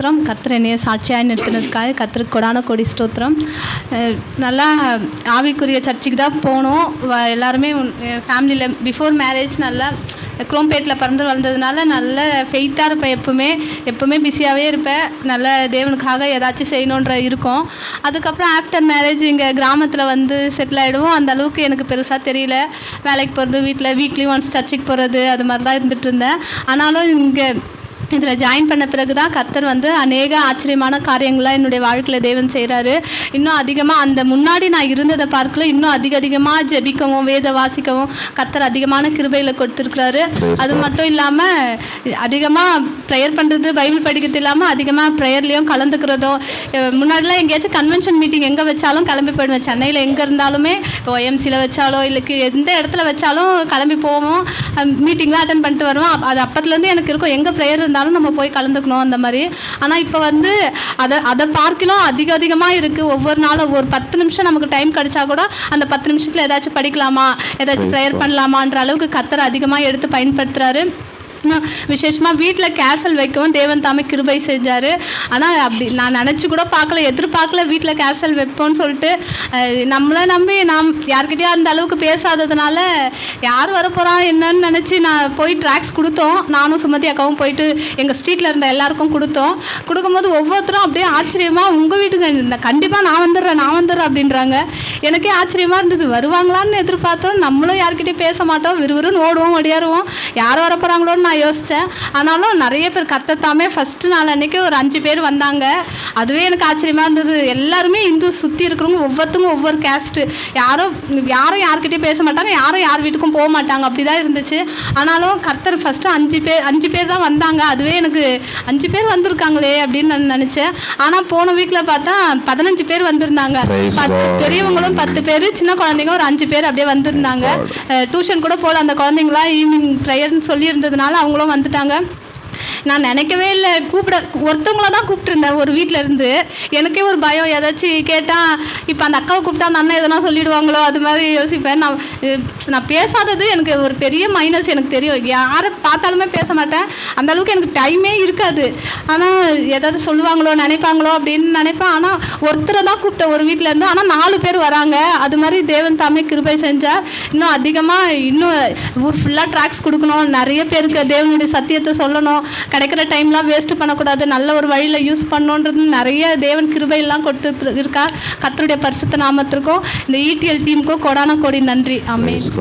ஸ்தோத்திரம். கத்திர என்னைய சாட்சியாக நிறுத்தினதுக்காக கத்திரக்கு கொடான கொடி ஸ்தோத்திரம். நல்லா ஆவிக்குரிய சர்ச்சுக்கு தான் போனோம். எல்லாருமே ஃபேமிலியில் பிஃபோர் மேரேஜ் நல்லா குரோம்பேட்டில் பிறந்து வளர்ந்ததுனால நல்ல ஃபெய்த்தாக இருப்பேன் எப்போவுமே. எப்போவுமே பிஸியாகவே இருப்பேன். நல்ல தேவனுக்காக ஏதாச்சும் செய்யணுன்ற இருக்கும். அதுக்கப்புறம் ஆஃப்டர் மேரேஜ் இங்கே கிராமத்தில் வந்து செட்டில் ஆகிடுவோம் அந்த அளவுக்கு எனக்கு பெருசாக தெரியல. வேலைக்கு போகிறது வீட்டில் வீக்லி ஒன்ஸ் சர்ச்சுக்கு போகிறது அது மாதிரி தான் இருந்துகிட்டு இருந்தேன். ஆனாலும் இங்கே இதில் ஜாயின் பண்ண பிறகு தான் கர்த்தர் வந்து அநேக ஆச்சரியமான காரியங்களாக என்னுடைய வாழ்க்கையில் தேவன் செய்கிறாரு இன்னும் அதிகமாக அந்த முன்னாடி நான் இருந்ததை பார்க்கல இன்னும் அதிக அதிகமாக ஜெபிக்கவும் வேத வாசிக்கவும் கர்த்தர் அதிகமான கிருபையில் கொடுத்துருக்குறாரு. அது. மட்டும் இல்லாமல் அதிகமாக ப்ரேயர் பண்ணுறது பைபிள் படிக்கிறது இல்லாமல் அதிகமாக ப்ரேயர்லேயும் கலந்துக்கிறதும் முன்னாடிலாம் எங்கேயாச்சும் கன்வென்ஷன் மீட்டிங் எங்கே வச்சாலும் கிளம்பி போயிடுவேன். சென்னையில் எங்கே இருந்தாலுமே இப்போ ஒஎம்சியில் வச்சாலோ இல்லை எந்த இடத்துல வச்சாலும் கிளம்பி போவோம். மீட்டிங்லாம் அட்டன் பண்ணிட்டு வருவோம். அது அப்பத்துலேருந்து எனக்கு இருக்கும். எங்கே ப்ரேயர் இருந்தாலும் நம்ம போய் கலந்துக்கணும் அந்த மாதிரி. ஆனால் இப்போ வந்து அதை அதை பார்க்கலாம் அதிக அதிகமாக இருக்குது ஒவ்வொரு நாளும் ஒரு பத்து நிமிஷம் நமக்கு டைம் கிடைச்சா கூட அந்த பத்து நிமிஷத்தில் ஏதாச்சும் படிக்கலாமா? ஏதாச்சும் ப்ரேயர் பண்ணலாமான்ற அளவுக்கு கத்தர் அதிகமாக எடுத்து பயன்படுத்துகிறாரு விசேஷமாக வீட்டில் கேசல் வைக்கவும் தேவன் தாமே கிருபை செஞ்சார். ஆனால் அப்படி நான் நினச்சி கூட பார்க்கல எதிர்பார்க்கல வீட்டில் கேசல் வைப்போம்னு சொல்லிட்டு. நம்மளை நம்பி நாம் யார்கிட்டயா அந்த அளவுக்கு பேசாததுனால யார் வர போகிறான் என்னன்னு நினச்சி நான் போய் ட்ராக்ஸ் கொடுத்தோம். நானும் சுமதி அக்காவும் போயிட்டு எங்கள் ஸ்ட்ரீட்டில் இருந்த எல்லாருக்கும் கொடுத்தோம். கொடுக்கும்போது ஒவ்வொருத்தரும் அப்படியே ஆச்சரியமாக உங்கள் வீட்டுக்கு கண்டிப்பாக நான் வந்துடுறேன் நான் வந்துடுறேன் அப்படின்றாங்க. எனக்கே ஆச்சரியமாக இருந்தது. வருவாங்களான்னு எதிர்பார்த்தோம். நம்மளும் யார்கிட்டயும் பேச மாட்டோம். விறுவிறுன்னு ஓடுவோம் ஒடியாருவோம். யார் வர போகிறாங்களோன்னு நான் யோசித்தேன் ஆனாலும் நிறைய பேர் கத்தத்தாமே ஃபஸ்ட்டு நாள் அன்னைக்கு ஒரு அஞ்சு பேர் வந்தாங்க. அதுவே எனக்கு ஆச்சரியமாக இருந்தது. எல்லாருமே இந்து சுற்றி இருக்கிறவங்க ஒவ்வொருத்தவங்க ஒவ்வொரு கேஸ்ட்டு யாரும் யாரும் யார்கிட்டயும் பேச மாட்டாங்க. யாரும் யார் வீட்டுக்கும் போக மாட்டாங்க. அப்படி தான் இருந்துச்சு. ஆனாலும் கர்த்தர் ஃபஸ்ட்டு அஞ்சு பேர் அஞ்சு பேர் தான் வந்தாங்க. அதுவே எனக்கு அஞ்சு பேர் வந்திருக்காங்களே அப்படின்னு நான் நினச்சேன். ஆனால் போன வீக்கில் பார்த்தா பதினஞ்சு பேர் வந்திருந்தாங்க. பத்து. பெரியவங்களும் பத்து பேர் சின்ன குழந்தைங்க ஒரு அஞ்சு பேர் அப்படியே வந்திருந்தாங்க. டியூஷன் கூட போல அந்த குழந்தைங்களாம் ஈவினிங் ப்ரேயர்னு சொல்லி இருந்ததுனால அவங்களும் வந்துட்டாங்க. நான் நினைக்கவே இல்லை. கூப்பிட ஒருத்தவங்கள தான் கூப்பிட்டுருந்தேன் ஒரு வீட்டில் இருந்து எனக்கே ஒரு பயம். ஏதாச்சும் கேட்டால் இப்போ அந்த அக்காவை கூப்பிட்டா அந்த அண்ணன் எதனா சொல்லிடுவாங்களோ? அது மாதிரி யோசிப்பேன். நான் நான் பேசாதது எனக்கு ஒரு பெரிய மைனஸ் எனக்கு தெரியும். யாரை பார்த்தாலுமே பேச மாட்டேன். அந்த அளவுக்கு எனக்கு டைமே இருக்காது. ஆனால் ஏதாவது சொல்லுவாங்களோ நினைப்பாங்களோ அப்படின்னு நினைப்பேன். ஆனால் ஒருத்தரை தான் கூப்பிட்டேன் ஒரு வீட்டில் இருந்து. ஆனால் நாலு பேர் வராங்க. அது மாதிரி தேவன் தாமே கிருபை செஞ்சால் இன்னும் அதிகமாக இன்னும் ஊர் ஃபுல்லாக ட்ராக்ஸ் கொடுக்கணும். நிறைய பேருக்கு தேவனுடைய சத்தியத்தை சொல்லணும். கிடைக்கிற டைம்லாம் வேஸ்ட் பண்ணக்கூடாது. நல்ல ஒரு வழியில் யூஸ் பண்ணணுன்றது நிறைய தேவன் கிருபையெல்லாம் கொடுத்து இருக்கார். கத்தருடைய பரிசுத்த நாமத்திற்கும் இந்த இடிஎல் டீமுக்கும் கொடான கோடி நன்றி. ஆமென்.